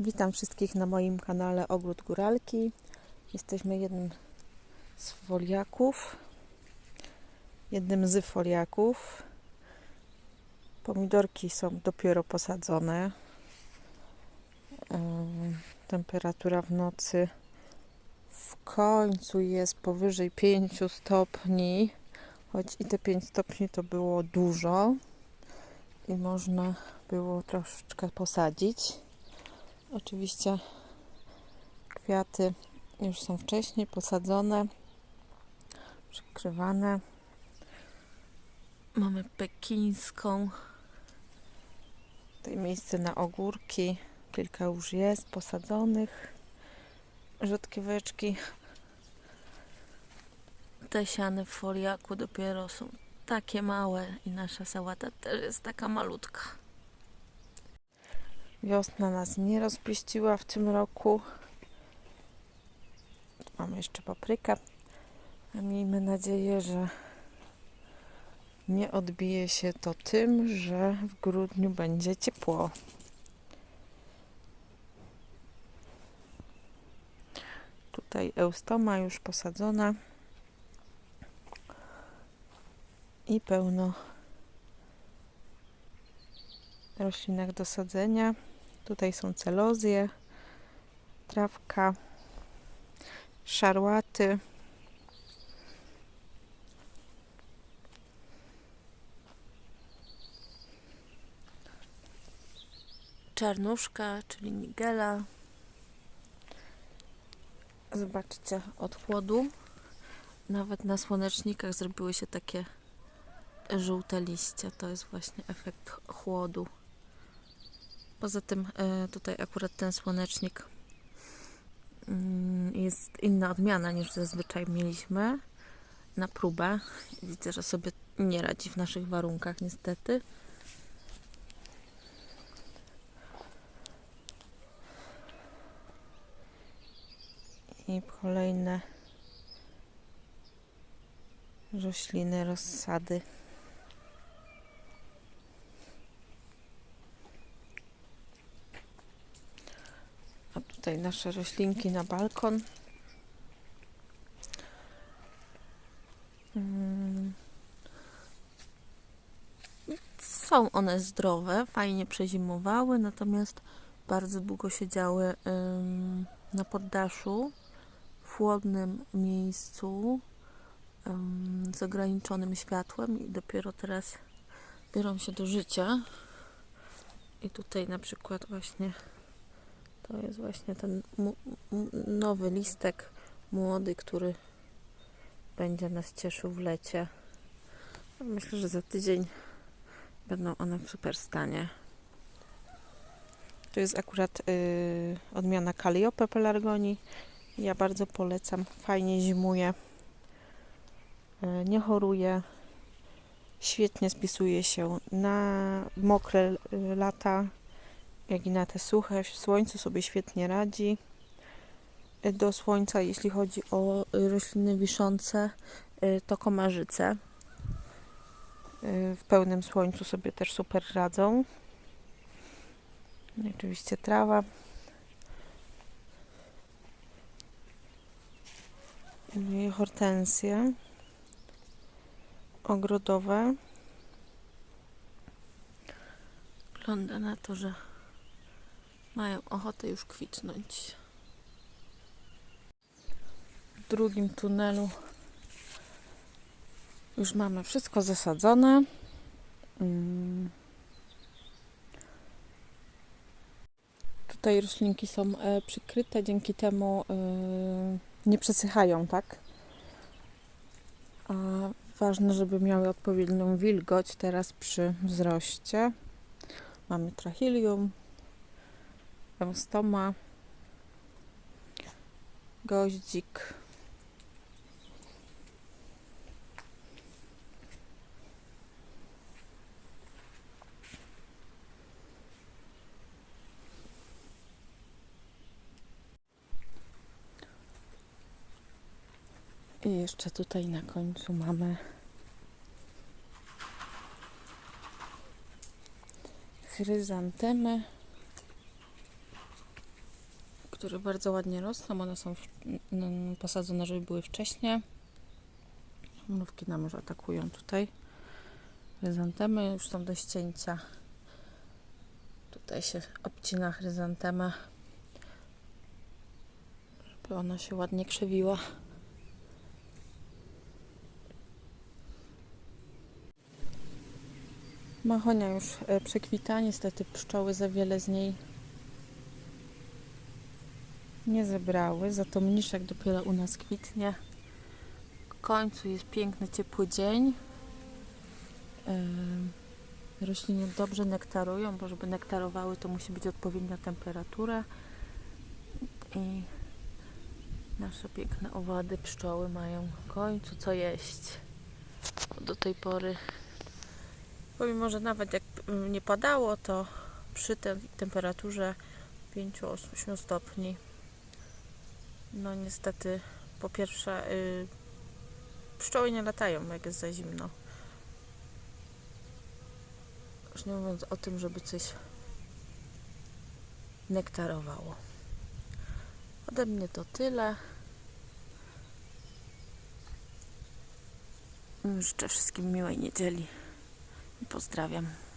Witam wszystkich na moim kanale Ogród Góralki. Jesteśmy jednym z foliaków. Jednym z foliaków. Pomidorki są dopiero posadzone. Temperatura w nocy w końcu jest powyżej 5 stopni. Choć i te 5 stopni to było dużo i można było troszeczkę posadzić. Oczywiście kwiaty już są wcześniej posadzone, przykrywane. Mamy pekińską. Tutaj miejsce na ogórki. Kilka już jest posadzonych. Rzodkieweczki. Te siane w foliaku dopiero są takie małe i nasza sałata też jest taka malutka. Wiosna nas nie rozpieściła w tym roku. Mamy jeszcze paprykę. A Miejmy nadzieję, że nie odbije się to tym, że w grudniu będzie ciepło. Tutaj eustoma już posadzona. I pełno roślinek do sadzenia. Tutaj są celozje, trawka, szarłaty. Czarnuszka, czyli nigela. Zobaczcie, od chłodu nawet na słonecznikach zrobiły się takie żółte liście. To jest właśnie efekt ch- chłodu. Poza tym e, tutaj akurat ten słonecznik mm, jest inna odmiana niż zazwyczaj mieliśmy na próbę. Widzę, że sobie nie radzi w naszych warunkach niestety. I kolejne rośliny, rozsady. A tutaj nasze roślinki na balkon. Mm. Są one zdrowe, fajnie przezimowały, natomiast bardzo długo siedziały na poddaszu w chłodnym miejscu z ograniczonym światłem i dopiero teraz biorą się do życia. I tutaj na przykład właśnie to jest właśnie ten nowy listek młody, który będzie nas cieszył w lecie. Myślę, że za tydzień będą one w super stanie. To jest akurat y, odmiana Calliope pelargonii. Ja bardzo polecam. Fajnie zimuje. Y, nie choruje. Świetnie spisuje się na mokre y, lata jak i na te suche. W słońcu sobie świetnie radzi. Do słońca, jeśli chodzi o rośliny wiszące, to komarzyce. W pełnym słońcu sobie też super radzą. I oczywiście trawa. I hortensje ogrodowe. Wygląda na to, że mają ochotę już kwitnąć. W drugim tunelu już mamy wszystko zasadzone. Mm. Tutaj roślinki są e, przykryte, dzięki temu e, nie przesychają, tak? A ważne, żeby miały odpowiednią wilgoć teraz przy wzroście. Mamy trachilium, eustoma, goździk. I jeszcze tutaj na końcu mamy chryzantemę które bardzo ładnie rosną. One są posadzone, żeby były wcześnie. Mrówki nam już atakują tutaj. Chryzantemy już są do ścięcia. Tutaj się obcina chryzantemę, żeby ona się ładnie krzewiła. Machonia już e, przekwita, niestety pszczoły za wiele z niej nie zebrały, za to mniszek dopiero u nas kwitnie. W końcu jest piękny, ciepły dzień. Em, Rośliny dobrze nektarują, bo żeby nektarowały, to musi być odpowiednia temperatura. I nasze piękne owady, pszczoły mają w końcu co jeść. Do tej pory, pomimo że nawet jak nie padało, to przy tej temperaturze 5-8 stopni, no niestety, po pierwsze, y, pszczoły nie latają, jak jest za zimno. Już nie mówiąc o tym, żeby coś nektarowało. Ode mnie to tyle. Życzę wszystkim miłej niedzieli i pozdrawiam.